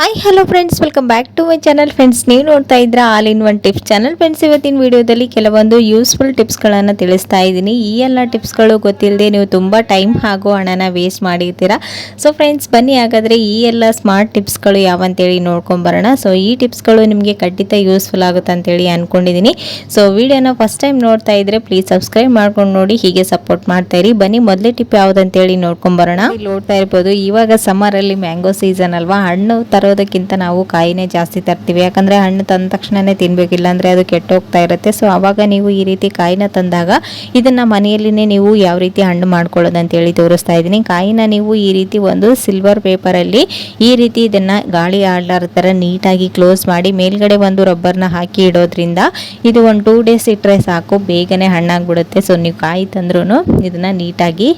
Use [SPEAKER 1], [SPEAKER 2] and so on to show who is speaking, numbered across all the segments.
[SPEAKER 1] Hi hello friends welcome back to my channel friends ನೀವು ನೋಡ್ತಾ ಇದ್ರ all in one tips channel friends ಇವತ್ತಿನ ವಿಡಿಯೋದಲ್ಲಿ ಕೆಲವೊಂದು ಯೂಸ್ಫುಲ್ ಟಿಪ್ಸ್ಗಳನ್ನು ತಿಳಿಸ್ತಾ ಇದ್ದೀನಿ. ಈ ಎಲ್ಲ ಟಿಪ್ಸ್ಗಳು ಗೊತ್ತಿಲ್ಲದೆ ನೀವು ತುಂಬ ಟೈಮ್ ಹಾಗೂ ಹಣನ ವೇಸ್ಟ್ ಮಾಡಿರ್ತೀರಾ. ಸೊ ಫ್ರೆಂಡ್ಸ್ ಬನ್ನಿ ಹಾಗಾದರೆ ಈ ಎಲ್ಲ ಸ್ಮಾರ್ಟ್ ಟಿಪ್ಸ್ಗಳು ಯಾವಂತೇಳಿ ನೋಡ್ಕೊಂಬರೋಣ. ಸೊ ಈ ಟಿಪ್ಸ್ಗಳು ನಿಮಗೆ ಖಂಡಿತ ಯೂಸ್ಫುಲ್ ಆಗುತ್ತೆ ಅಂತೇಳಿ ಅಂದ್ಕೊಂಡಿದ್ದೀನಿ ಸೊ ವಿಡಿಯೋನ ಫಸ್ಟ್ ಟೈಮ್ ನೋಡ್ತಾ ಇದ್ರೆ ಪ್ಲೀಸ್ ಸಬ್ಸ್ಕ್ರೈಬ್ ಮಾಡ್ಕೊಂಡು ನೋಡಿ, ಹೀಗೆ ಸಪೋರ್ಟ್ ಮಾಡ್ತಾ ಇರಿ. ಬನ್ನಿ, ಮೊದಲೇ ಟಿಪ್ ಯಾವುದಂತೇಳಿ ನೋಡ್ಕೊಂಬರೋಣ. ನೋಡ್ತಾ ಇರ್ಬೋದು, ಇವಾಗ ಸಮ್ಮರಲ್ಲಿ ಮ್ಯಾಂಗೋ ಸೀಸನ್ ಅಲ್ವಾ? ಹಣ್ಣು ತರೋದಕ್ಕಿಂತ ನಾವು ಕಾಯಿನೇ ಜಾಸ್ತಿ ತರ್ತೀವಿ. ಯಾಕಂದ್ರೆ ಹಣ್ಣು ತಂದ ತಕ್ಷಣನೇ ತಿನ್ಬೇಕಿಲ್ಲ ಅಂದ್ರೆ ಅದು ಕೆಟ್ಟೋಗ್ತಾ ಇರುತ್ತೆ. ಸೊ ಆವಾಗ ನೀವು ಈ ರೀತಿ ಕಾಯಿನ ತಂದಾಗ ಇದನ್ನ ಮನೆಯಲ್ಲಿನೇ ನೀವು ಯಾವ ರೀತಿ ಹಣ್ಣು ಮಾಡ್ಕೊಳ್ಳೋದು ಅಂತೇಳಿ ತೋರಿಸ್ತಾ ಇದ್ದೀನಿ. ಕಾಯಿನ ನೀವು ಈ ರೀತಿ ಒಂದು ಸಿಲ್ವರ್ ಪೇಪರಲ್ಲಿ ಈ ರೀತಿ ಇದನ್ನ ಗಾಳಿ ಆಡ್ಲಾರ ಥರ ನೀಟಾಗಿ ಕ್ಲೋಸ್ ಮಾಡಿ ಮೇಲ್ಗಡೆ ಒಂದು ರಬ್ಬರ್ನ ಹಾಕಿ ಇಡೋದ್ರಿಂದ ಇದು ಒಂದು ಟೂ ಡೇಸ್ ಇಟ್ಟರೆ ಸಾಕು, ಬೇಗನೆ ಹಣ್ಣಾಗ್ಬಿಡುತ್ತೆ. ಸೊ ನೀವು ಕಾಯಿ ತಂದ್ರೂ ಇದನ್ನ ನೀಟಾಗಿ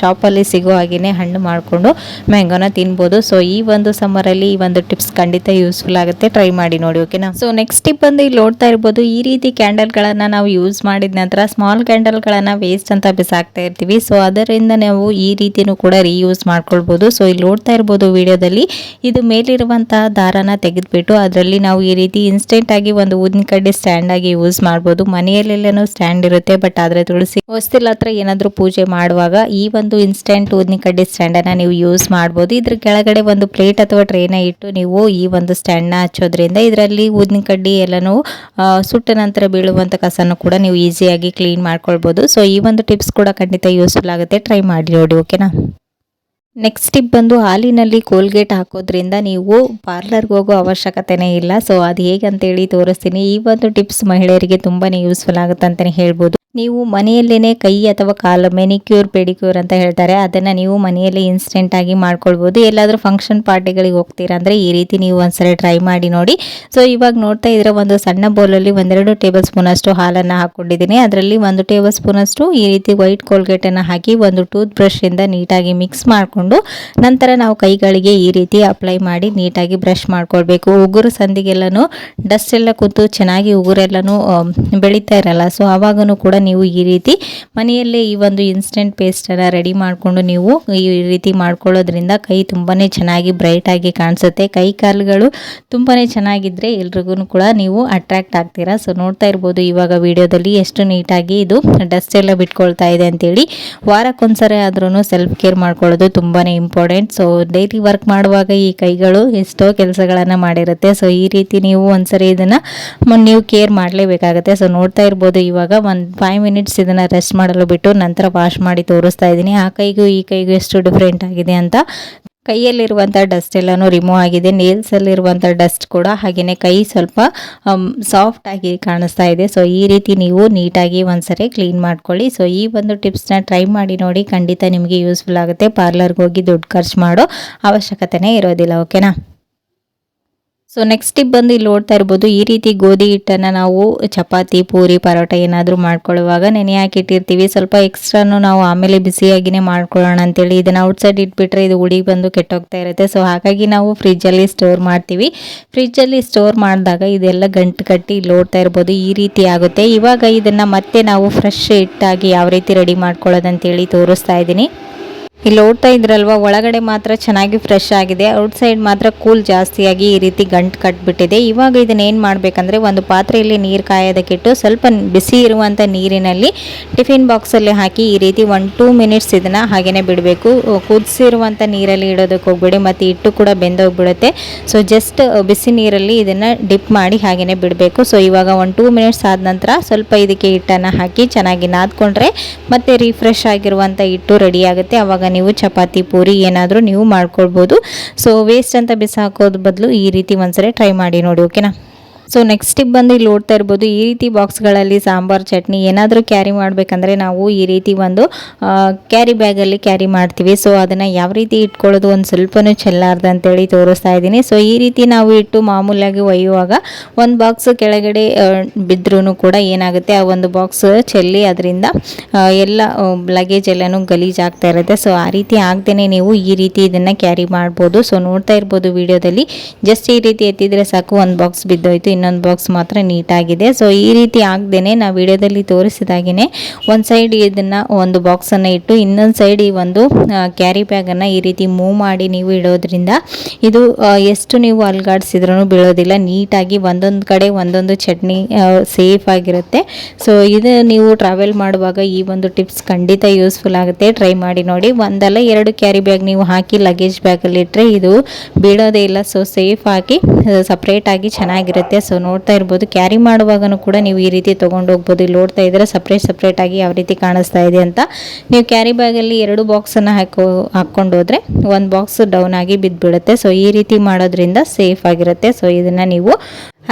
[SPEAKER 1] ಶಾಪಲ್ಲಿ ಸಿಗೋ ಹಾಗೆಯೇ ಹಣ್ಣು ಮಾಡಿಕೊಂಡು ಮ್ಯಾಂಗೋನ ತಿನ್ಬೋದು. ಸೊ ಈ ಒಂದು ಸಮ್ಮರಲ್ಲಿ ಈ ಒಂದು ಟಿಪ್ಸ್ ಖಂಡಿತ ಯೂಸ್ಫುಲ್ ಆಗುತ್ತೆ. ಟ್ರೈ ಮಾಡಿ ನೋಡಿ ಓಕೆನಾ ಸೊ ನೆಕ್ಸ್ಟ್ ಟಿಪ್ ಬಂದು ಇಲ್ಲಿ ನೋಡ್ತಾ ಇರ್ಬೋದು, ಈ ರೀತಿ ಕ್ಯಾಂಡಲ್ಗಳನ್ನ ನಾವು ಯೂಸ್ ಮಾಡಿದ ನಂತರ ಸ್ಮಾಲ್ ಕ್ಯಾಂಡಲ್ಗಳನ್ನ ವೇಸ್ಟ್ ಅಂತ ಬಿಸಾಕ್ತಾ ಇರ್ತೀವಿ. ಸೊ ಅದರಿಂದ ನಾವು ಈ ರೀತಿನೂ ಕೂಡ ರೀಯೂಸ್ ಮಾಡ್ಕೊಳ್ಬೋದು. ಸೊ ಇಲ್ಲಿ ನೋಡ್ತಾ ಇರ್ಬೋದು ವಿಡಿಯೋದಲ್ಲಿ ಇದು ಮೇಲಿರುವಂತಹ ದಾರನ ತೆಗೆದ್ಬಿಟ್ಟು ಅದರಲ್ಲಿ ನಾವು ಈ ರೀತಿ ಇನ್ಸ್ಟೆಂಟ್ ಆಗಿ ಒಂದು ಊದಿನ ಕಡ್ಡಿ ಸ್ಟ್ಯಾಂಡ್ ಆಗಿ ಯೂಸ್ ಮಾಡ್ಬೋದು. ಮನೆಯಲ್ಲೆಲ್ಲನೂ ಸ್ಟ್ಯಾಂಡ್ ಇರುತ್ತೆ ಬಟ್ ಆದ್ರೆ ತುಳಸಿ ಹೊಸ್ತಿಲ್ ಹತ್ರ ಏನಾದರೂ ಪೂಜೆ ಮಾಡುವಾಗ ಈ ಒಂದು ಇನ್ಸ್ಟೆಂಟ್ ಊದಿನ ಕಡ್ಡಿ ಸ್ಟ್ಯಾಂಡ್ ಅನ್ನ ನೀವು ಯೂಸ್ ಮಾಡ್ಬೋದು. ಇದ್ರ ಕೆಳಗಡೆ ಒಂದು ಪ್ಲೇಟ್ ಅಥವಾ ಟ್ರೇನ ನೀವು ಈ ಒಂದು ಸ್ಟ್ಯಾಂಡ್ನ ಹಚ್ಚೋದ್ರಿಂದ ಇದರಲ್ಲಿ ಊದಿನ ಕಡ್ಡಿ ಎಲ್ಲನೂ ಸುಟ್ಟ ನಂತರ ಬೀಳುವಂಥ ಕಸನೂ ಕೂಡ ನೀವು ಈಸಿಯಾಗಿ ಕ್ಲೀನ್ ಮಾಡ್ಕೊಳ್ಬೋದು. ಸೊ ಈ ಒಂದು ಟಿಪ್ಸ್ ಕೂಡ ಖಂಡಿತ ಯೂಸ್ಫುಲ್ ಆಗುತ್ತೆ. ಟ್ರೈ ಮಾಡಿ ನೋಡಿ ಓಕೆನಾ ನೆಕ್ಸ್ಟ್ ಟಿಪ್ ಬಂದು ಹಾಲಿನಲ್ಲಿ ಕೋಲ್ಗೇಟ್ ಹಾಕೋದ್ರಿಂದ ನೀವು ಪಾರ್ಲರ್ಗೆ ಹೋಗೋ ಅವಶ್ಯಕತೆನೇ ಇಲ್ಲ. ಸೊ ಅದು ಹೇಗೆ ಅಂತೇಳಿ ತೋರಿಸ್ತೀನಿ. ಈ ಒಂದು ಟಿಪ್ಸ್ ಮಹಿಳೆಯರಿಗೆ ತುಂಬಾ ಯೂಸ್ಫುಲ್ ಆಗುತ್ತೆ ಅಂತಲೇ ಹೇಳ್ಬೋದು. ನೀವು ಮನೆಯಲ್ಲೇ ಕೈ ಅಥವಾ ಕಾಲು ಮೆನಿಕ್ಯೂರ್ ಪೆಡಿಕ್ಯೂರ್ ಅಂತ ಹೇಳ್ತಾರೆ. ಅದನ್ನು ನೀವು ಮನೆಯಲ್ಲಿ ಇನ್ಸ್ಟೆಂಟಾಗಿ ಮಾಡ್ಕೊಳ್ಬೋದು. ಎಲ್ಲಾದರೂ ಫಂಕ್ಷನ್ ಪಾರ್ಟಿಗಳಿಗೆ ಹೋಗ್ತೀರಾ ಅಂದರೆ ಈ ರೀತಿ ನೀವು ಒಂದ್ಸರಿ ಟ್ರೈ ಮಾಡಿ ನೋಡಿ. ಸೊ ಇವಾಗ ನೋಡ್ತಾ ಇದ್ರೆ ಒಂದು ಸಣ್ಣ ಬೌಲಲ್ಲಿ ಒಂದೆರಡು ಟೇಬಲ್ ಸ್ಪೂನಷ್ಟು ಹಾಲನ್ನು ಹಾಕ್ಕೊಂಡಿದ್ದೀನಿ. ಅದರಲ್ಲಿ ಒಂದು ಟೇಬಲ್ ಸ್ಪೂನಷ್ಟು ಈ ರೀತಿ ವೈಟ್ ಕೋಲ್ಗೇಟನ್ನು ಹಾಕಿ ಒಂದು ಟೂತ್ ಬ್ರಷಿಂದ ನೀಟಾಗಿ ಮಿಕ್ಸ್ ಮಾಡಿಕೊಂಡು ನಂತರ ನಾವು ಕೈಗಳಿಗೆ ಈ ರೀತಿ ಅಪ್ಲೈ ಮಾಡಿ ನೀಟಾಗಿ ಬ್ರಷ್ ಮಾಡಿಕೊಳ್ಬೇಕು. ಉಗುರು ಸಂದಿಗೆಲ್ಲನೂ ಡಸ್ಟ್ ಎಲ್ಲ ಕೂತು ಚೆನ್ನಾಗಿ ಉಗುರೆಲ್ಲನೂ ಬೆಳೀತಾ ಇರಲ್ಲ. ಸೊ ಆವಾಗೂ ಕೂಡ ನೀವು ಈ ರೀತಿ ಮನೆಯಲ್ಲೇ ಈ ಒಂದು ಇನ್ಸ್ಟೆಂಟ್ ಪೇಸ್ಟನ್ನು ರೆಡಿ ಮಾಡಿಕೊಂಡು ನೀವು ಈ ರೀತಿ ಮಾಡ್ಕೊಳ್ಳೋದ್ರಿಂದ ಕೈ ತುಂಬಾ ಚೆನ್ನಾಗಿ ಬ್ರೈಟ್ ಆಗಿ ಕಾಣಿಸುತ್ತೆ. ಕೈ ಕಾಲುಗಳು ತುಂಬಾ ಚೆನ್ನಾಗಿದ್ದರೆ ಎಲ್ರಿಗೂ ಕೂಡ ನೀವು ಅಟ್ರಾಕ್ಟ್ ಆಗ್ತೀರಾ. ಸೊ ನೋಡ್ತಾ ಇರ್ಬೋದು ಇವಾಗ ವಿಡಿಯೋದಲ್ಲಿ ಎಷ್ಟು ನೀಟಾಗಿ ಇದು ಡಸ್ಟ್ ಎಲ್ಲ ಬಿಟ್ಕೊಳ್ತಾ ಇದೆ ಅಂತೇಳಿ. ವಾರಕ್ಕೊಂದ್ಸರಿ ಆದ್ರೂ ಸೆಲ್ಫ್ ಕೇರ್ ಮಾಡ್ಕೊಳ್ಳೋದು ತುಂಬಾ ಇಂಪಾರ್ಟೆಂಟ್ ಸೊ ಡೈಲಿ ವರ್ಕ್ ಮಾಡುವಾಗ ಈ ಕೈಗಳು ಎಷ್ಟೋ ಕೆಲಸಗಳನ್ನು ಮಾಡಿರುತ್ತೆ. ಸೊ ಈ ರೀತಿ ನೀವು ಒಂದ್ಸರಿ ಇದನ್ನು ನೀವು ಕೇರ್ ಮಾಡಲೇಬೇಕಾಗುತ್ತೆ. ಸೊ ನೋಡ್ತಾ ಇರ್ಬೋದು ಇವಾಗ ಒಂದು ಫೈವ್ ಮಿನಿಟ್ಸ್ ಇದನ್ನು ರೆಸ್ಟ್ ಮಾಡಲು ಬಿಟ್ಟು ನಂತರ ವಾಶ್ ಮಾಡಿ ತೋರಿಸ್ತಾ ಇದ್ದೀನಿ. ಆ ಕೈಗೂ ಈ ಕೈಗೂ ಎಷ್ಟು ಡಿಫ್ರೆಂಟ್ ಆಗಿದೆ ಅಂತ. ಕೈಯಲ್ಲಿರುವಂಥ ಡಸ್ಟ್ ಎಲ್ಲನೂ ರಿಮೂವ್ ಆಗಿದೆ. ನೇಲ್ಸಲ್ಲಿರುವಂಥ ಡಸ್ಟ್ ಕೂಡ ಹಾಗೆಯೇ ಕೈ ಸ್ವಲ್ಪ ಸಾಫ್ಟ್ ಆಗಿ ಕಾಣಿಸ್ತಾ ಇದೆ. ಸೊ ಈ ರೀತಿ ನೀವು ನೀಟಾಗಿ ಒಂದ್ಸರಿ ಕ್ಲೀನ್ ಮಾಡ್ಕೊಳ್ಳಿ. ಸೊ ಈ ಒಂದು ಟಿಪ್ಸ್ನ ಟ್ರೈ ಮಾಡಿ ನೋಡಿ ಖಂಡಿತ ನಿಮಗೆ ಯೂಸ್ಫುಲ್ ಆಗುತ್ತೆ. ಪಾರ್ಲರ್ಗೆ ಹೋಗಿ ದುಡ್ಡು ಖರ್ಚು ಮಾಡೋ ಅವಶ್ಯಕತೆನೇ ಇರೋದಿಲ್ಲ ಓಕೆನಾ ಸೊ ನೆಕ್ಸ್ಟ್ ಟಿಪ್ ಬಂದು ಇಲ್ಲಿ ನೋಡ್ತಾ ಇರ್ಬೋದು, ಈ ರೀತಿ ಗೋಧಿ ಹಿಟ್ಟನ್ನು ನಾವು ಚಪಾತಿ, ಪೂರಿ, ಪರೋಟ ಏನಾದರೂ ಮಾಡ್ಕೊಳ್ಳುವಾಗ ನೆನೆ ಹಾಕಿ ಇಟ್ಟಿರ್ತೀವಿ. ಸ್ವಲ್ಪ ಎಕ್ಸ್ಟ್ರಾನು ನಾವು ಆಮೇಲೆ ಬಿಸಿಯಾಗಿನೇ ಮಾಡ್ಕೊಳ್ಳೋಣ ಅಂತೇಳಿ ಇದನ್ನು ಔಟ್ಸೈಡ್ ಇಟ್ಬಿಟ್ರೆ ಇದು ಉಡಿ ಬಂದು ಕೆಟ್ಟೋಗ್ತಾ ಇರುತ್ತೆ. ಸೊ ಹಾಗಾಗಿ ನಾವು ಫ್ರಿಜ್ಜಲ್ಲಿ ಸ್ಟೋರ್ ಮಾಡ್ತೀವಿ. ಫ್ರಿಜ್ಜಲ್ಲಿ ಸ್ಟೋರ್ ಮಾಡಿದಾಗ ಇದೆಲ್ಲ ಗಂಟು ಕಟ್ಟಿ ಇಲ್ಲಿ ನೋಡ್ತಾ ಇರ್ಬೋದು, ಈ ರೀತಿ ಆಗುತ್ತೆ. ಇವಾಗ ಇದನ್ನು ಮತ್ತೆ ನಾವು ಫ್ರೆಶ್ ಹಿಟ್ಟಾಗಿ ಯಾವ ರೀತಿ ರೆಡಿ ಮಾಡ್ಕೊಳ್ಳೋದಂತೇಳಿ ತೋರಿಸ್ತಾ ಇದ್ದೀನಿ. ಇಲ್ಲಿ ಓಡ್ತಾ ಇದ್ರಲ್ವಾ? ಒಳಗಡೆ ಮಾತ್ರ ಚೆನ್ನಾಗಿ ಫ್ರೆಶ್ ಆಗಿದೆ. ಔಟ್ಸೈಡ್ ಮಾತ್ರ ಕೂಲ್ ಜಾಸ್ತಿಯಾಗಿ ಈ ರೀತಿ ಗಂಟು ಕಟ್ಬಿಟ್ಟಿದೆ. ಇವಾಗ ಇದನ್ನ ಏನು ಮಾಡಬೇಕಂದ್ರೆ ಒಂದು ಪಾತ್ರೆಯಲ್ಲಿ ನೀರು ಕಾಯೋದಕ್ಕಿಟ್ಟು ಸ್ವಲ್ಪ ಬಿಸಿ ಇರುವಂಥ ನೀರಿನಲ್ಲಿ ಟಿಫಿನ್ ಬಾಕ್ಸಲ್ಲಿ ಹಾಕಿ ಈ ರೀತಿ ಒನ್ ಟೂ ಮಿನಿಟ್ಸ್ ಇದನ್ನು ಹಾಗೇನೆ ಬಿಡಬೇಕು. ಕುದಿಸಿರುವಂಥ ನೀರಲ್ಲಿ ಇಡೋದಕ್ಕೆ ಹೋಗ್ಬೇಡಿ. ಮತ್ತು ಹಿಟ್ಟು ಕೂಡ ಬೆಂದೋಗ್ಬಿಡುತ್ತೆ. ಸೊ ಜಸ್ಟ್ ಬಿಸಿ ನೀರಲ್ಲಿ ಇದನ್ನು ಡಿಪ್ ಮಾಡಿ ಹಾಗೇನೆ ಬಿಡಬೇಕು. ಸೊ ಇವಾಗ ಒಂದು ಟೂ ಮಿನಿಟ್ಸ್ ಆದ ನಂತರ ಸ್ವಲ್ಪ ಇದಕ್ಕೆ ಹಿಟ್ಟನ್ನು ಹಾಕಿ ಚೆನ್ನಾಗಿ ನಾದ್ಕೊಂಡ್ರೆ ಮತ್ತೆ ರಿಫ್ರೆಶ್ ಆಗಿರುವಂಥ ಹಿಟ್ಟು ರೆಡಿ ಆಗುತ್ತೆ. ನೀವು ಚಪಾತಿ, ಪೂರಿ ಏನಾದರೂ ನೀವು ಮಾಡ್ಕೊಳ್ಬೋದು. ಸೊ ವೇಸ್ಟ್ ಅಂತ ಬಿಸಾಕೋದು ಬದಲು ಈ ರೀತಿ ಒಂದ್ಸರಿ ಟ್ರೈ ಮಾಡಿ ನೋಡಿ ಓಕೆನಾ ಸೊ ನೆಕ್ಸ್ಟ್ ಟಿಪ್ ಬಂದು ಇಲ್ಲಿ ನೋಡ್ತಾ ಇರ್ಬೋದು. ಈ ರೀತಿ ಬಾಕ್ಸ್ಗಳಲ್ಲಿ ಸಾಂಬಾರ್, ಚಟ್ನಿ ಏನಾದರೂ ಕ್ಯಾರಿ ಮಾಡಬೇಕಂದ್ರೆ ನಾವು ಈ ರೀತಿ ಒಂದು ಕ್ಯಾರಿ ಬ್ಯಾಗಲ್ಲಿ ಕ್ಯಾರಿ ಮಾಡ್ತೀವಿ. ಸೊ ಅದನ್ನು ಯಾವ ರೀತಿ ಇಟ್ಕೊಳ್ಳೋದು ಒಂದು ಸ್ವಲ್ಪನೂ ಚೆಲ್ಲಾರ್ದು ಅಂತೇಳಿ ತೋರಿಸ್ತಾ ಇದ್ದೀನಿ. ಸೊ ಈ ರೀತಿ ನಾವು ಇಟ್ಟು ಮಾಮೂಲಾಗಿ ಒಯ್ಯುವಾಗ ಒಂದು ಬಾಕ್ಸ್ ಕೆಳಗಡೆ ಬಿದ್ದರೂ ಕೂಡ ಏನಾಗುತ್ತೆ? ಆ ಒಂದು ಬಾಕ್ಸ್ ಚೆಲ್ಲಿ ಅದರಿಂದ ಎಲ್ಲ ಲಗೇಜ್ ಎಲ್ಲನೂ ಗಲೀಜಾಗ್ತಾ ಇರುತ್ತೆ. ಸೊ ಆ ರೀತಿ ಆಗ್ದೇ ನೀವು ಈ ರೀತಿ ಇದನ್ನು ಕ್ಯಾರಿ ಮಾಡ್ಬೋದು. ಸೊ ನೋಡ್ತಾ ಇರ್ಬೋದು ವಿಡಿಯೋದಲ್ಲಿ. ಜಸ್ಟ್ ಈ ರೀತಿ ಎತ್ತಿದರೆ ಸಾಕು, ಒಂದು ಬಾಕ್ಸ್ ಬಿದ್ದೋಯ್ತು. ಇನ್ನೊಂದು ಬಾಕ್ಸ್ ಮಾತ್ರ ನೀಟಾಗಿದೆ. ಸೊ ಈ ರೀತಿ ಆಗದೇನೆ ನಾವು ವಿಡಿಯೋದಲ್ಲಿ ತೋರಿಸಿದಾಗೇ ಒಂದು ಸೈಡ್ ಇದನ್ನು ಒಂದು ಬಾಕ್ಸನ್ನು ಇಟ್ಟು ಇನ್ನೊಂದು ಸೈಡ್ ಈ ಒಂದು ಕ್ಯಾರಿ ಬ್ಯಾಗನ್ನು ಈ ರೀತಿ ಮೂವ್ ಮಾಡಿ ನೀವು ಇಡೋದ್ರಿಂದ ಇದು ಎಷ್ಟು ನೀವು ಅಲ್ಗಾಡಿಸಿದ್ರೂ ಬೀಳೋದಿಲ್ಲ. ನೀಟಾಗಿ ಒಂದೊಂದು ಕಡೆ ಒಂದೊಂದು ಚಟ್ನಿ ಸೇಫ್ ಆಗಿರುತ್ತೆ. ಸೊ ಇದು ನೀವು ಟ್ರಾವೆಲ್ ಮಾಡುವಾಗ ಈ ಒಂದು ಟಿಪ್ಸ್ ಖಂಡಿತ ಯೂಸ್ಫುಲ್ ಆಗುತ್ತೆ. ಟ್ರೈ ಮಾಡಿ ನೋಡಿ. ಒಂದಲ್ಲ ಎರಡು ಕ್ಯಾರಿ ಬ್ಯಾಗ್ ನೀವು ಹಾಕಿ ಲಗೇಜ್ ಬ್ಯಾಗಲ್ಲಿ ಇಟ್ಟರೆ ಇದು ಬೀಳೋದೇ ಇಲ್ಲ. ಸೊ ಸೇಫ್ ಆಗಿ ಸಪ್ರೇಟಾಗಿ ಚೆನ್ನಾಗಿರುತ್ತೆ. ಸೊ ನೋಡ್ತಾ ಇರ್ಬೋದು. ಕ್ಯಾರಿ ಮಾಡುವಾಗನೂ ಕೂಡ ನೀವು ಈ ರೀತಿ ತೊಗೊಂಡು ಹೋಗ್ಬೋದು. ಇಲ್ಲಿ ನೋಡ್ತಾ ಇದ್ರೆ ಸಪ್ರೇಟ್ ಆಗಿ ಯಾವ ರೀತಿ ಕಾಣಿಸ್ತಾ ಇದೆ ಅಂತ. ನೀವು ಕ್ಯಾರಿ ಬ್ಯಾಗಲ್ಲಿ ಎರಡು ಬಾಕ್ಸನ್ನು ಹಾಕೋ, ಹಾಕ್ಕೊಂಡು ಹೋದರೆ ಒಂದು ಬಾಕ್ಸ್ ಡೌನ್ ಆಗಿ ಬಿದ್ದುಬಿಡುತ್ತೆ ಸೊ ಈ ರೀತಿ ಮಾಡೋದ್ರಿಂದ ಸೇಫ್ ಆಗಿರುತ್ತೆ. ಸೊ ಇದನ್ನು ನೀವು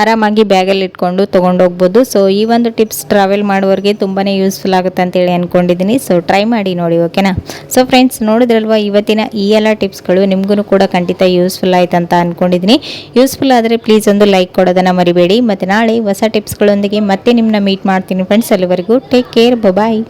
[SPEAKER 1] ಆರಾಮಾಗಿ ಬ್ಯಾಗಲ್ಲಿ ಇಟ್ಕೊಂಡು ತೊಗೊಂಡು ಹೋಗ್ಬೋದು ಸೊ ಈ ಒಂದು ಟಿಪ್ಸ್ ಟ್ರಾವೆಲ್ ಮಾಡೋರಿಗೆ ತುಂಬಾ ಯೂಸ್ಫುಲ್ ಆಗುತ್ತೆ ಅಂತೇಳಿ ಅಂದ್ಕೊಂಡಿದ್ದೀನಿ ಸೊ ಟ್ರೈ ಮಾಡಿ ನೋಡಿ ಓಕೆನಾ ಸೊ ಫ್ರೆಂಡ್ಸ್ ನೋಡಿದ್ರಲ್ವಾ, ಇವತ್ತಿನ ಈ ಎಲ್ಲ ಟಿಪ್ಸ್ಗಳು ನಿಮಗೂ ಕೂಡ ಖಂಡಿತ ಯೂಸ್ಫುಲ್ ಆಯ್ತು ಅಂತ ಅಂದ್ಕೊಂಡಿದ್ದೀನಿ ಯೂಸ್ಫುಲ್ ಆದರೆ ಪ್ಲೀಸ್ ಒಂದು ಲೈಕ್ ಕೊಡೋದನ್ನು ಮರಿಬೇಡಿ. ಮತ್ತು ನಾಳೆ ಹೊಸ ಟಿಪ್ಸ್ಗಳೊಂದಿಗೆ ಮತ್ತೆ ನಿಮ್ಮನ್ನ ಮೀಟ್ ಮಾಡ್ತೀನಿ ಫ್ರೆಂಡ್ಸ್ ಅಲ್ಲಿವರೆಗೂ ಟೇಕ್ ಕೇರ್ ಬಾಯ್